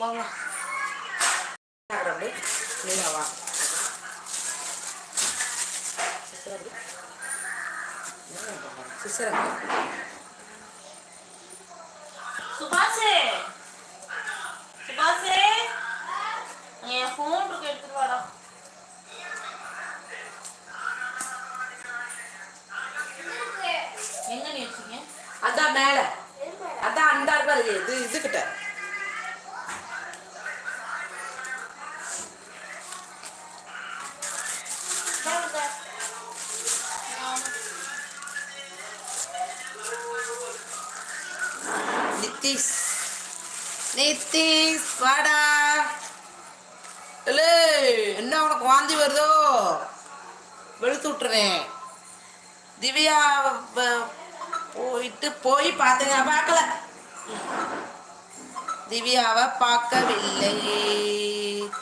வாங்க. அப்படி நீங்க வா. சிஸ்டர் சுபாஷே. சுபாஷே. என் ஃபோன் இருக்கு எடுத்துட்டு வாடா. எங்க நீ வச்சீங்க அதான் மேல. அதான் அந்த இது இதுகிட்ட. நித்திஷ் நித்திஷ் வாடா. இல்லை என்ன உனக்கு வாந்தி வருதோ? வெளுத்து விட்டுருவேன் திவ்யா போயிட்டு போய் பார்த்தீங்க பார்க்கல திவ்யாவை பார்க்கவில்லை.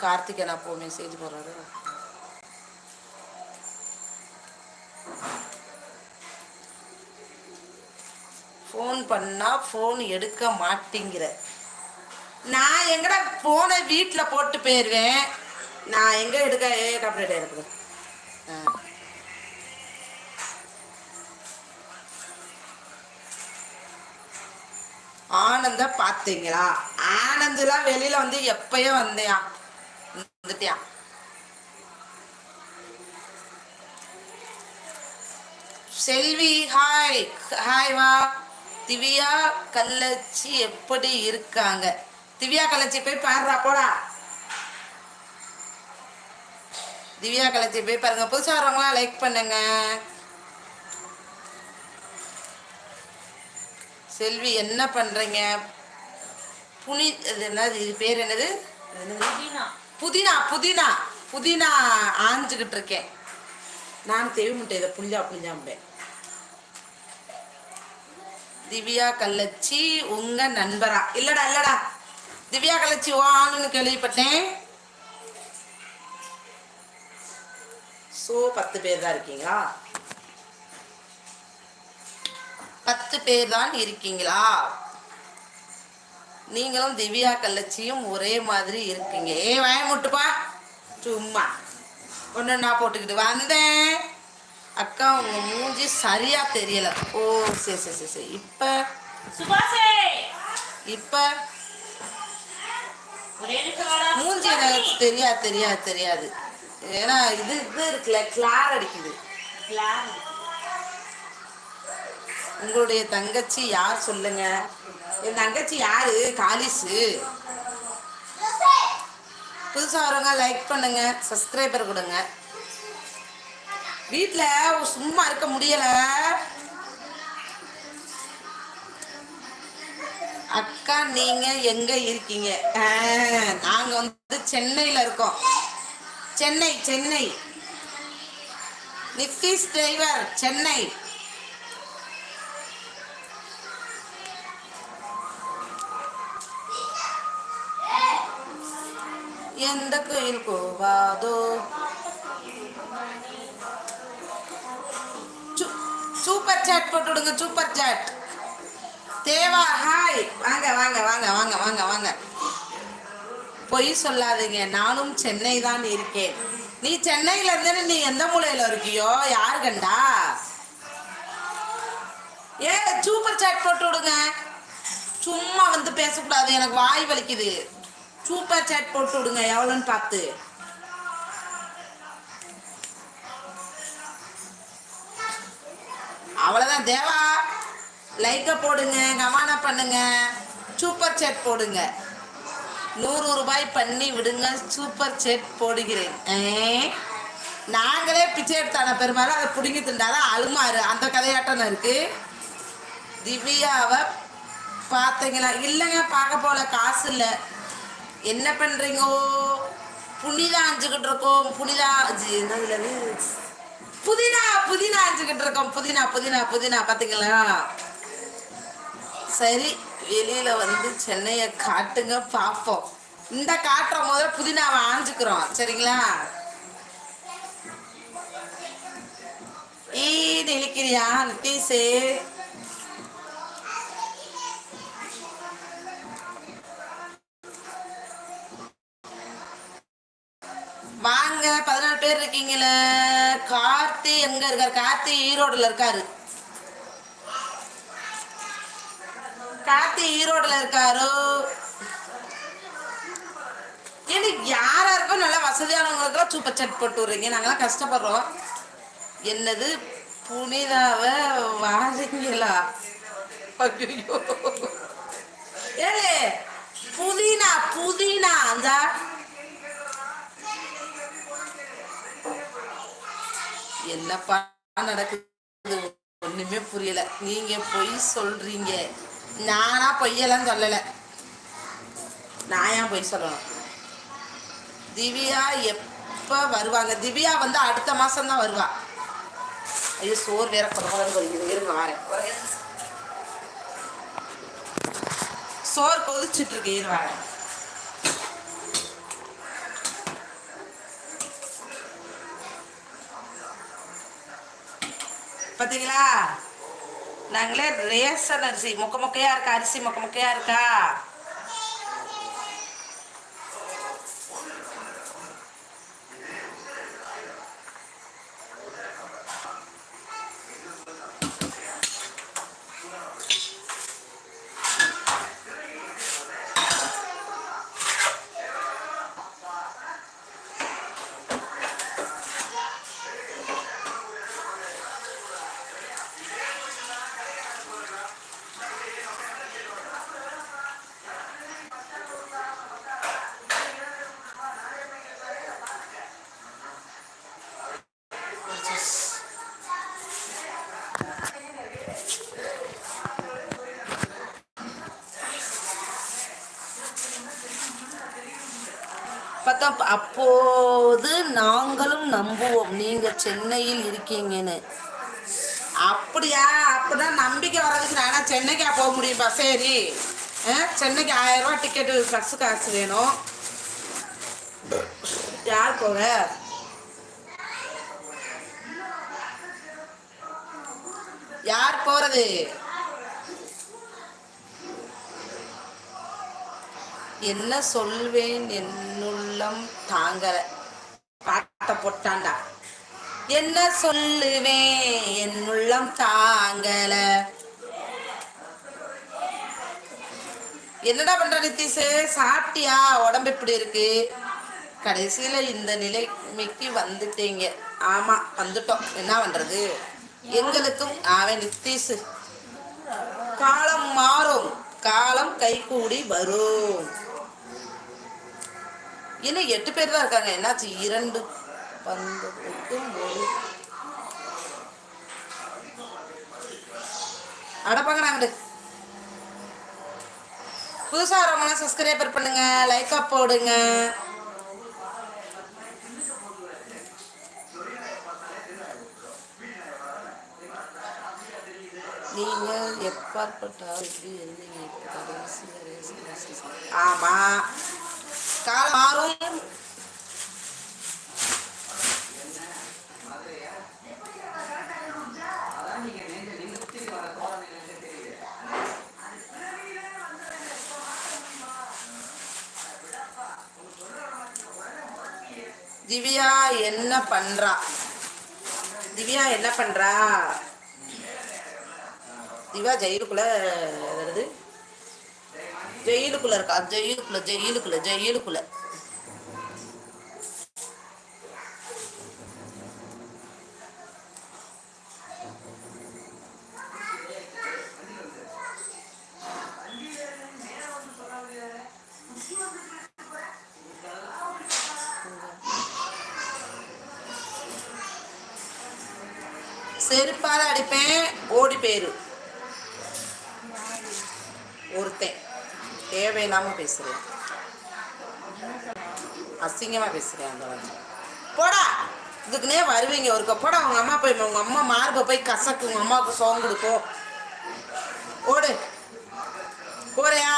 கார்த்திகை நான் போ மெசேஜ் போடுறாரு ஃபோன் பண்ணால் ஃபோன் எடுக்க மாட்டேங்கிற. நான் எங்கடா ஃபோனை வீட்டில் போட்டு போயிடுவேன் நான் எங்கே எடுக்க ஏ கம்ப்ளீட் இருக்குது ஆ. ஆனந்த பார்த்தீங்களா ஆனந்தெலாம் வெளியில் வந்து எப்பயோ வந்தியா வந்துட்டியா? செல்வி ஹாய் ஹாய் வா. திவ்யா கள்ளச்சி எப்படி இருக்காங்க? திவ்யா கள்ளச்சி போய் பாருடா போடா. திவ்யா கள்ளச்சி போய் பாருங்க. புதுசாக வரவங்களாம் லைக் பண்ணுங்க. செல்வி என்ன பண்றீங்க? புனி என்னது? இது பேர் என்னது? புதினா. புதினா புதினா. புதினா ஆஞ்சுக்கிட்டு இருக்கேன். நான் தெவி முட்டை இதை புளிஞ்சா புளிஞ்சாம்பேன். திவ்யா கள்ளச்சி உங்க நண்பரா? இல்லடா இல்லடா. திவ்யா கள்ளச்சி வான்னு கேள்விப்பட்டேன். ஸோ பத்து பேர் தான் இருக்கீங்களா? பத்து பேர் தான் இருக்கீங்களா? நீங்களும் திவ்யா கள்ளச்சியும் ஒரே மாதிரி இருக்கீங்க. ஏ வாய முட்டுப்பா. சும்மா. ஒன்று நான் போட்டுக்கிட்டு வந்தேன். அக்கா உங்க மூஞ்சி சரியா தெரியல. ஓ சரி சரி சரி சரி. இப்போ? சுபாஷே! இப்போ. மூஞ்சி எனக்கு தெரியாது தெரியாது தெரியாது. ஏன்னா இது இது இருக்குல்ல கிளார் அடிக்குது. உங்களுடைய தங்கச்சி யார் சொல்லுங்க? என் தங்கச்சி யாரு? காலிஸு புதுசா வரவங்க லைக் பண்ணுங்க சப்ஸ்கிரைபர் கொடுங்க. வீட்டில் சும்மா இருக்க முடியல. அக்கா நீங்க எங்க இருக்கீங்க? ஆ, நாங்க வந்து சென்னையில இருக்கோம். சென்னை சென்னை. நித்திஷ் டிரைவர் சென்னை. எந்த கோயில் போவாதோ சூப்பர் சாட் போட்டு விடுங்க சூப்பர் சாட். தேவா ஹாய் வாங்க வாங்க வாங்க வாங்க வாங்க வாங்க. பொய் சொல்லாதீங்க. நானும் சென்னை தான் இருக்கேன். நீ சென்னையில இருந்து நீ எந்த மூலையில இருக்கியோ? யாரு கண்டா? ஏ சூப்பர் சாட் போட்டு விடுங்க. சும்மா வந்து பேசக்கூடாது. எனக்கு வாய் வலிக்குது. சூப்பர் சாட் போட்டு விடுங்க. எவ்வளோன்னு பார்த்து. அவ்வளோதான் தேவா லைக்கை போடுங்க கமானா பண்ணுங்க சூப்பர் சேட் போடுங்க. நூறு ரூபாய் பண்ணி விடுங்க சூப்பர் சேட் போடுகிறேன். நாங்களே பிச்சை எடுத்தான பெருமாள்? அதை பிடுங்கி திண்டாதான் அழுமாறு. அந்த கதையாட்டம் இருக்கு. திவ்யாவை பார்த்தீங்களா? இல்லைங்க பார்க்க போல. காசு இல்லை. என்ன பண்ணுறீங்கோ புனிதா அஞ்சுக்கிட்டு இருக்கோம். புனிதா அஞ்சு என்னதுல புதினா புதினா அஞ்சுக்கிட்டு இருக்கோம். புதினா புதினா புதினா. பார்த்தீங்களா சரி வெளியில வந்து சென்னையை காட்டுங்க பார்ப்போம் இந்த காட்டுற முதல்ல புதினாவை ஆஞ்சுக்கிறோம் சரிங்களா? ஈ நினைக்கிறியா நித்தீஸு பாருங்க பதினாலு பேர் இருக்கீங்களே கார்த்தி எங்க இருக்காரு? கார்த்தி ஈரோடுல இருக்காரு. கார்த்தி ஈரோடுல இருக்காரு. ஏன்னா யாரா இருக்கோ நல்லா வசதியானவங்களுக்கெல்லாம் சூப்பர் சட் போட்டு விடுறீங்க. நாங்களாம் கஷ்டப்படுறோம். என்னது புனிதாவை வாரீங்களா? ஐயோ ஏலே புதினா புதினா அந்த என்னப்பா நடக்குது? ஒண்ணுமே புரியல. நீங்க பொய் சொல்றீங்க. நானா பொய்யெல்லாம் சொல்லல. நான் ஏன் பொய் சொல்லணும்? திவ்யா எப்ப வருவாங்க? திவ்யா வந்து அடுத்த மாசம் தான் வருவா. ஐயோ சோறு வேற குறகுறன்னு கொதிக்குது இருங்க வரேன். சோறு கொதிச்சுட்டு இருக்கு இரு வரேன். பார்த்தீங்களா நாங்களே ரேஷன் அரிசி மொக்க மொக்கையா இருக்கா? அரிசி மொக்க மொக்கையாக இருக்கா? பார்த்தா அப்போது நாங்களும் நம்புவோம். நீங்க சென்னையில் இருக்கீங்கன்னு. அப்படியா? அப்பதான் நம்பிக்கை வர்றதுக்கு நானா சென்னைக்கா போக முடியும்பா? சரி. சென்னைக்கு ஆயிரம் ரூபா டிக்கெட்டு பஸ் காசு வேணும். யார் போக யார் போறது? என்ன சொல்வேன்? உள்ளம் தாங்கல. பாட்டை போட்டாண்டா. என்ன சொல்லுவேன் என் உள்ளம் தாங்கல. என்னடா பண்ற நிதிஷு சாப்பிட்டியா? உடம்பு இப்படி இருக்கு? கடைசியில இந்த நிலைமைக்கு வந்துட்டீங்க. ஆமா வந்துட்டோம். என்ன பண்றது? எங்களுக்கும் அவன் நிதிஷு காலம் மாறும். காலம் கைகூடி வரும். இன்னும் எட்டு பேர் தான் இருக்காங்க. என்னாச்சு? இரண்டு பந்தத்துக்கும் ஒரு அடப்பாங்க நாங்க புதுசா வரவங்களாம் சப்ஸ்கிரைபர் பண்ணுங்க. லைக்கா போடுங்க. நீங்கள் எப்பாற்பட்டால் எப்படி இருந்தீங்க இப்போ கடைசி கடைசி காலம் மாறும். திவ்யா என்ன பண்றா? திவ்யா என்ன பண்றா? திவ்யா ஜெயிலுக்குள்ள வருது. ஜெயிலுக்குள்ள இருக்கா? ஜெயிலுக்குள்ள ஜெயிலுக்குள்ள ஜெயிலுக்குள்ள. செருப்பால அடிப்பேன் ஓடி போயிரு. ஒருத்தன். தேவையில்லாம பேசுகிறேன் அசிங்கமா பேசுகிறேன் அந்த வந்து போடா. இதுக்குனே வருவீங்க. ஒரு போடா. உங்கள் அம்மா போய் உங்கள் அம்மா மார்பை போய் கசக்கு உங்கள் அம்மாவுக்கு சோகம் கொடுக்கும். ஓடு. போறியா?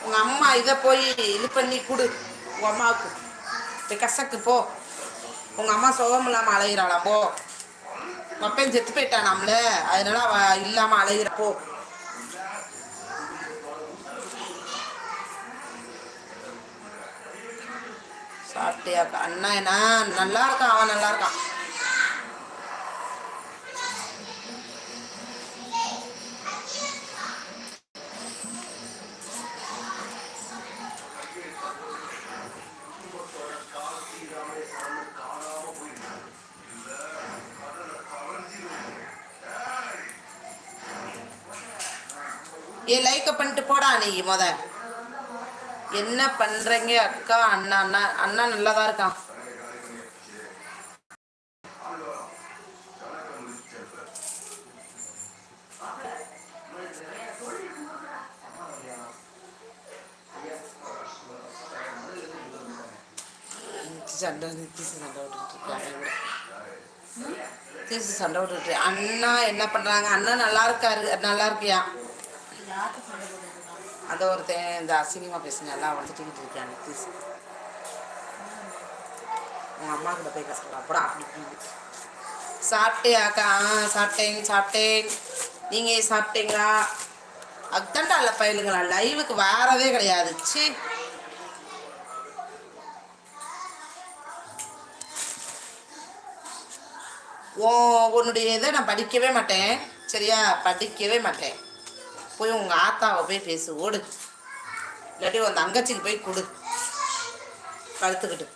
உங்கள் அம்மா இதை போய் இது பண்ணி கொடு. உங்கள் அம்மாவுக்கு. போய் கசக்கு போ. உங்க அம்மா சோகம் இல்லாமல் அலைகிறாளாம் போ. உங்க செத்து போயிட்டா நம்மள அதனால அவ இல்லாம போ. போ அண்ணா என்ன? நல்லா இருக்கான் அவன் நல்லா இருக்கான். ஏ லைக்கை பண்ணிட்டு போடா நீ முத. என்ன பண்றீங்க அக்கா? அண்ணா அண்ணா அண்ணா நல்லா தான் இருக்கான் சண்டை சண்டை விட்டுட்டு தீசு சண்டை விட்டுட்டு அண்ணா என்ன பண்றாங்க? அண்ணா நல்லா இருக்காரு நல்லா இருக்கியா? அந்த ஒருத்தன் இந்த அசிங்கமாக பேசுங்க அவன் திட்டிக்கிட்டு இருக்கான் ப்ளீஸ் உங்கள் அம்மா கிட்ட போய் கஷ்டம் அப்புறம் அப்படி சாப்பிட்டேன் அக்கா. ஆ சாப்பிட்டேன் சாப்பிட்டேன். நீங்கள் சாப்பிட்டீங்களா? அதுதான்டா அல்ல பயிலுங்களா லைவுக்கு வேறவே கிடையாது. சி ஓ உன்னுடைய இதை நான் படிக்கவே மாட்டேன். சரியா? படிக்கவே மாட்டேன். போய் உங்கள் ஆத்தாவை போய் பேசு ஓடு. இல்லாட்டி உன் தங்கச்சிக்கு போய் கொடு. கழுத்துக்கிட்டு.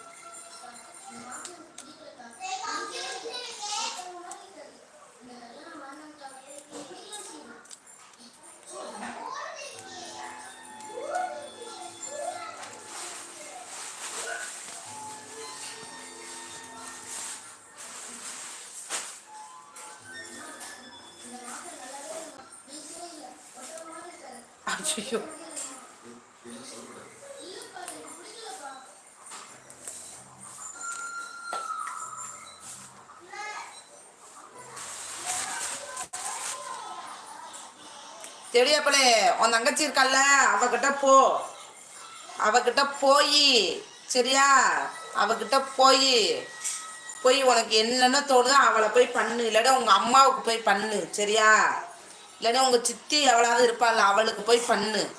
ஐயோ தெரியாப்பளே உன் தங்கச்சி இருக்கல்ல அவகிட்ட போ. அவகிட்ட போய் சரியா? அவகிட்ட போய் போய் உனக்கு என்னென்ன தோணுதோ அவளை போய் பண்ணு இல்லாட்டி உங்கள் அம்மாவுக்கு போய் பண்ணு சரியா? இல்லாட்டி உங்கள் சித்தி எவ்வளவு இருப்பாள் அவளுக்கு போய் பண்ணு.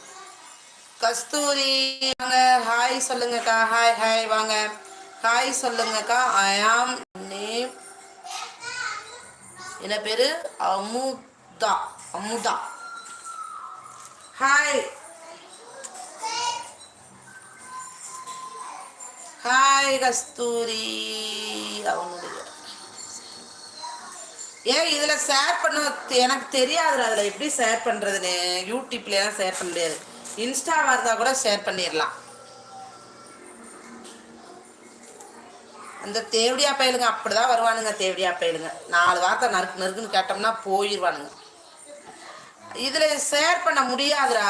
கஸ்தூரி வாங்க. ஹாய் சொல்லுங்கக்கா. ஹாய் ஹாய் வாங்க. ஹாய் சொல்லுங்கக்கா. ஐ ஆம் நேம் என்ன பேரு? Amudha. Amudha. Hi hi Kasthuri. அவனுடைய ஏன் இதில் ஷேர் பண்ண எனக்கு தெரியாதுடா அதில் எப்படி ஷேர் பண்ணுறதுன்னு யூடியூப்லாம் ஷேர் பண்ண முடியாது. இன்ஸ்டாவாக இருந்தால் கூட ஷேர் பண்ணிடலாம். அந்த தேவடியா பயலுங்க அப்படிதான் வருவானுங்க தேவடியா பயலுங்க. நாலு வார்த்தை நறுக்கு நறுக்குன்னு கேட்டோம்னா போயிடுவானுங்க. இதில் ஷேர் பண்ண முடியாதுடா.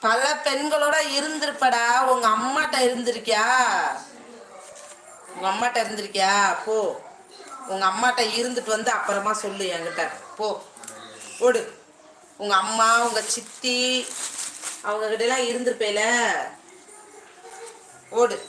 பல பெண்களோட இருந்திருப்படா. உங்க அம்மாட்ட இருந்திருக்கியா? உங்க அம்மாட்ட இருந்திருக்கியா? போ. உங்க அம்மாட்ட இருந்துட்டு வந்து அப்புறமா சொல்லு என்கிட்ட. போ. ஓடு. உங்க அம்மா உங்க சித்தி அவங்க கிட்ட எல்லாம் இருந்திருப்பேல. ஓடு.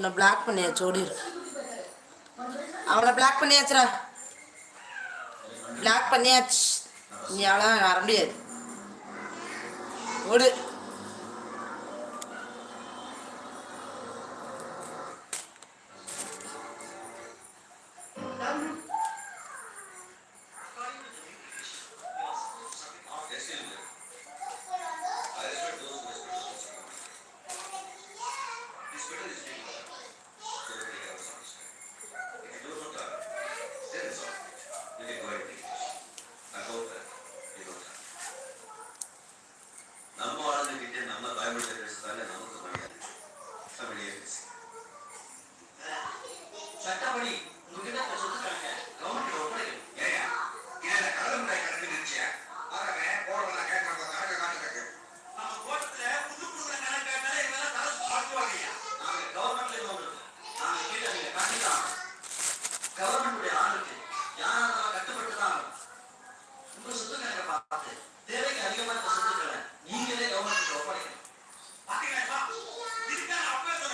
உன்னை பிளாக் பண்ணியாச்சு ஓடிடு அவனை பிளாக் பண்ணியாச்சுடா. பிளாக் பண்ணியாச்சு. நீ அவ்வளோதான் வர முடியாது. ஓடு.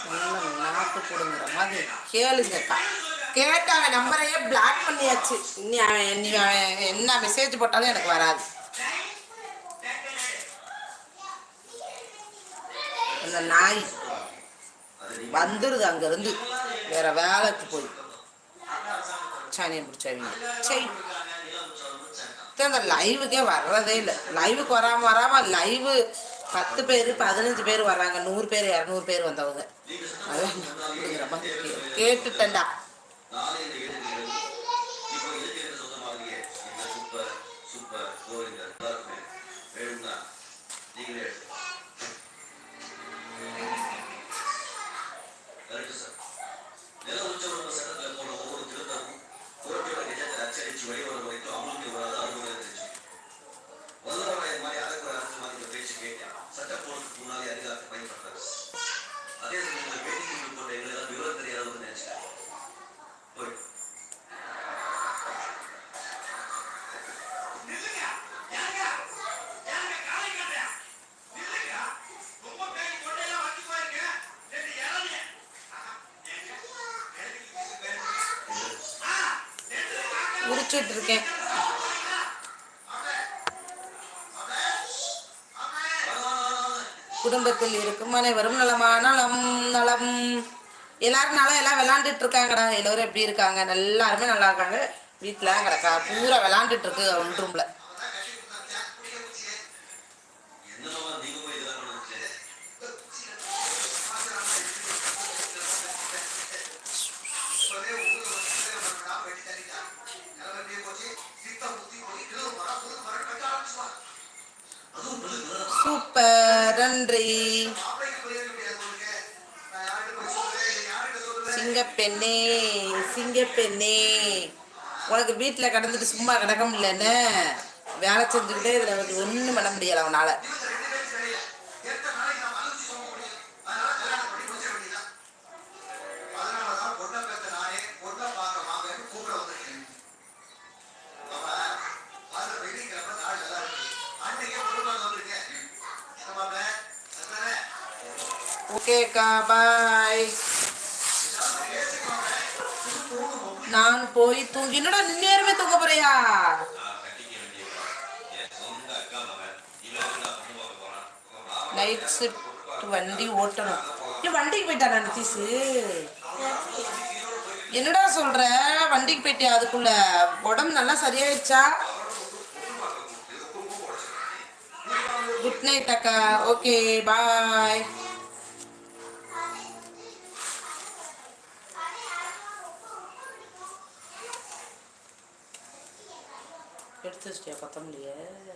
அப்பா நாக்கு நாட்டு கொடுங்கிற மாதிரி கேளுங்கக்கா. கேட்டாங்க நம்பரையே பிளாக் பண்ணியாச்சு. இனி இனி அவன் என்ன மெசேஜ் போட்டாலும் எனக்கு வராது. அந்த நாய் வந்துடுது அங்கேருந்து. வேற வேலைக்கு போய். சாணியை பிடிச்சவங்க சரி அந்த லைவுக்கே வர்றதே இல்லை. லைவுக்கு வராமல் வராமல் லைவு பத்து பேர் பதினஞ்சு பேர் வர்றாங்க. நூறு பேர் இரநூறு பேர் வந்தவங்க. கேட்டுட்டேன்டா. Super super. கோவிந்தர் நீங்களே உரிச்சிட்டு இருக்கேன் குடும்பத்தில் இருக்கும் அனைவரும் நலமா நலம் நலம். எல்லாரும் நல்லா எல்லாம் விளாண்டுட்டு இருக்காங்கடா எல்லோரும் எப்படி இருக்காங்க? எல்லாருமே நல்லா இருக்காங்க. வீட்டில் கிடக்கா பூரா விளாண்டுட்டு இருக்கு ஒன் ரூம்ல சூப்பர் நன்றி. சிங்கப்பெண்ணே சிங்கப்பெண்ணே. உனக்கு வீட்டில் கிடந்துட்டு சும்மா கிடக்க முடியலன்னு வேலை செஞ்சுக்கிட்டே இதில் வந்து ஒன்றும் பண்ண முடியலை அவனால் ஓகேக்கா பாய். நான் போய் தூங்கி என்னடா நேரமே தூங்க போறியா? நைட் ஷிஃப்ட் வண்டி ஓட்டணும். ஏன் வண்டிக்கு போயிட்டா நிதிஷு? என்னடா சொல்ற? வண்டிக்கு போயிட்டியா அதுக்குள்ள? உடம்பு நல்லா சரியாயிடுச்சா? குட் நைட் அக்கா. ஓகே பாய் फिर तो से स्टेप खत्म लिया है।